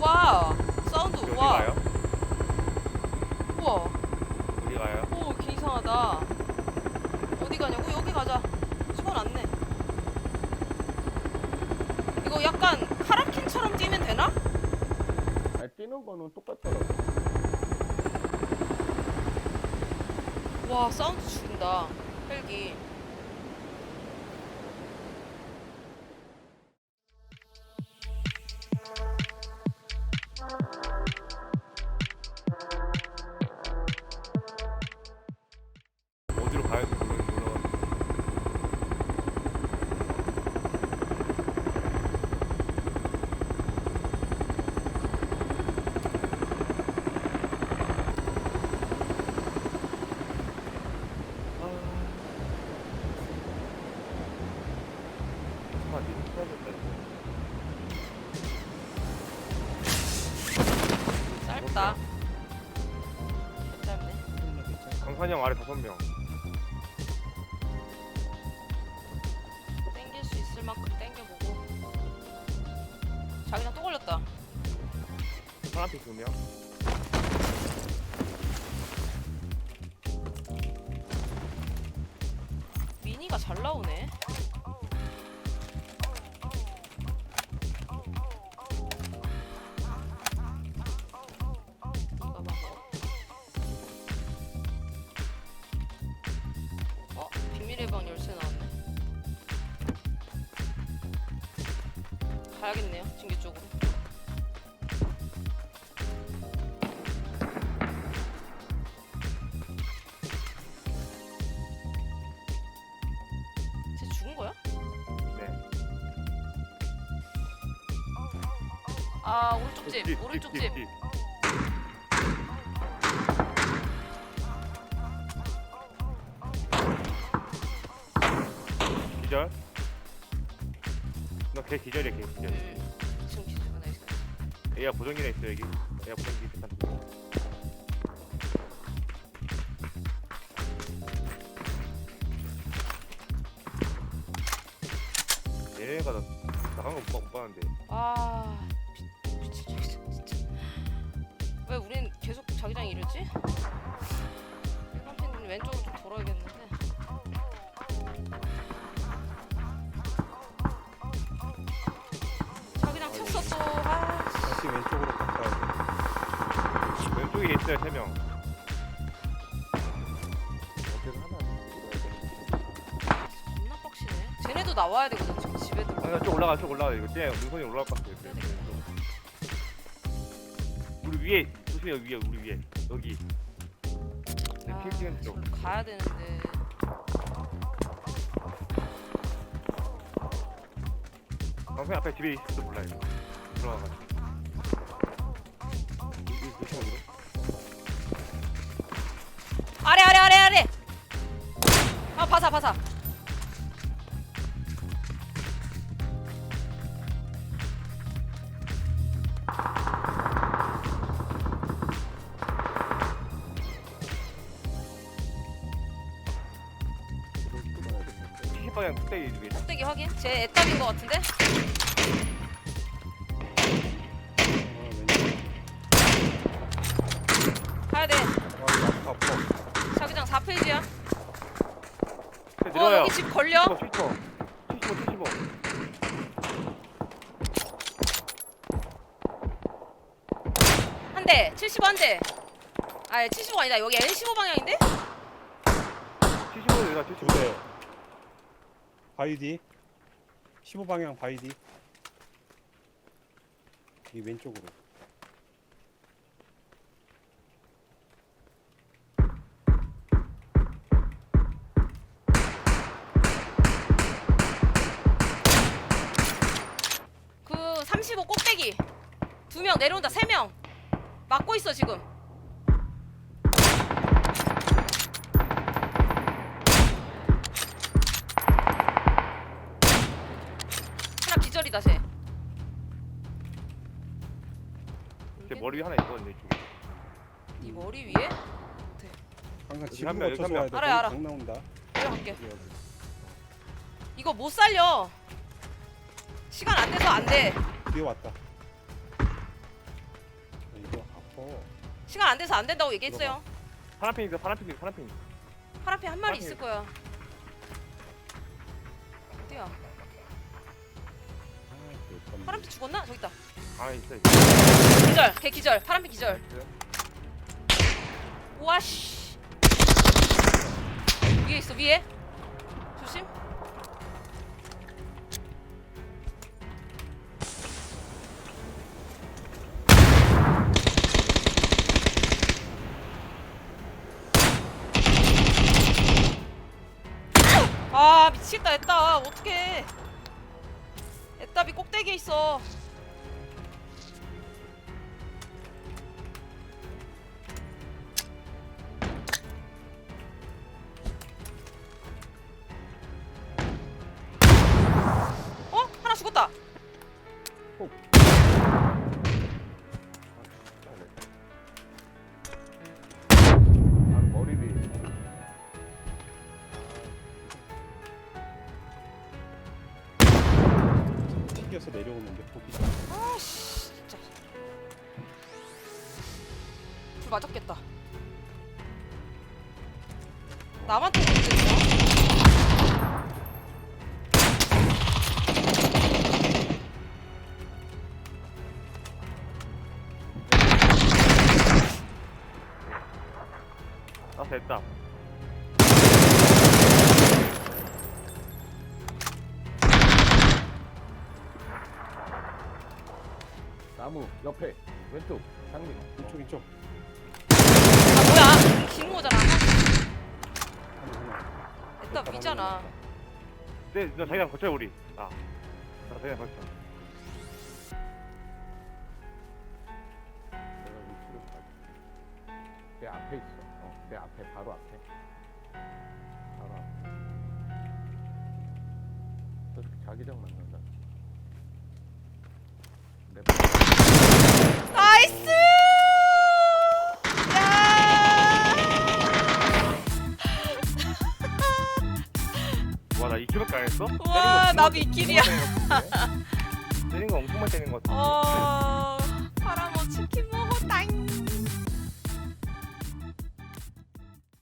와 사운드 여기 와 가요? 우와 여기 가요? 오, 개 이상하다. 어디 가냐고? 여기 가자. 시간 안 내. 이거 약간 카라킨처럼 뛰면 되나? 아니 뛰는 거는 똑같더라고. 와, 사운드 죽인다. 헬기. 아, 아, 니는 써야겠다, 이거. 짧다. 짧네. 강산이 형 아래 다섯 명. 땡길 수 있을 만큼 땡겨보고. 자기장 또 걸렸다. 파란색두 명. 미니가 잘 나오네. 가야겠네요. 진기 쪽으로. 쟤 죽은 거야? 네. 아 오른쪽 집, 집, 오른쪽. 집. 기절? 너걔 기절이야 걔 기절 음, 지금 기준 나이스. 얘가 보정기나 있어 여기 얘가 보정기 두고 얘네가 나, 나간 거못 봤는데 아 미- 미치겠어 진짜. 왜 우린 계속 자기장 이러지? 일반 팬은 왼쪽으로 좀 돌아야겠는데. 돼. 왼쪽에 있어요 3명 어디를 하나 찍어야 돼. 겁나 빡치네. 쟤네도 나와야 되거든 지금 집에도. 아, 쭉 올라가 쭉 올라가 이거 쟤 능선이 올라갈 것 같아 되겠다. 우리 위에 조심해 위에 우리 위에 여기 네, 아, 쪽 저로 가야 되는데. 방송 앞에 집에 있을지도 몰라요 들어가가지고 여기 조심하 바사 바사. 70방향 뚝배기 위에 꼭대기 확인. 쟤 애답인 것 같은데? 아 왼쪽. 가야 돼. 아 아파 아파. 자기장 4페이지야. 쟤어 내려와요 여기 집 걸려. 75 75 75 한 대. 75한 대. 아75 아니다. 여기 N15 방향인데? 75 내가 75 두대. 바이디. 15방향 바이디. 이 왼쪽으로. 두 명 내려온다. 세 명. 막고 있어 지금. 하나 기절이다 쟤. 쟤 머리 위에 하나 있거든요 이쪽에 네 머리 위에? 항상 명, 여기 거쳐서 한 와야 돼. 알아요, 알아. 강 나온다. 내려갈게. 여기, 여기. 이거 못 살려. 시간 안 돼서 안 돼. 뒤에 왔다. 싶어. 시간 안 돼서 안 된다고 얘기했어요. 파란핑 있어 파란핑 있어 파란핑 파란핑 한 마리 파란핑. 있을 거야. 어디야? 파란핑 죽었나? 저기 있다. 아 있어 있어 기절. 개 기절. 파란핑 기절. 있어요? 우와 씨. 위에 있어 위에. 조심. 애따 어떡해. 애따비 꼭대기에 있어. 어? 하나 죽었다. 아, 튕겨서 내려오는데 포기. 아씨 진짜. 불 맞았겠다. 나만 때문에 있어? 아 됐다 나무 옆에 왼쪽 장미. 이쪽 이쪽. 아 뭐야 긴 거잖아. 일단 위잖아 네, 너 자기랑 거쳐 우리 아 나 자기랑 거쳐 내가 위치를 봐. 내 앞에 있어. 어, 내 앞에 바로 앞에. 바로 앞에. 저렇게 자기장 만난다. 내 와나 2킬밖에 안 했어? 우와 나도 이 길이야. 때린 거 엄청 많이 때린 거 같은데? 어 파라모 치킨 먹어 땅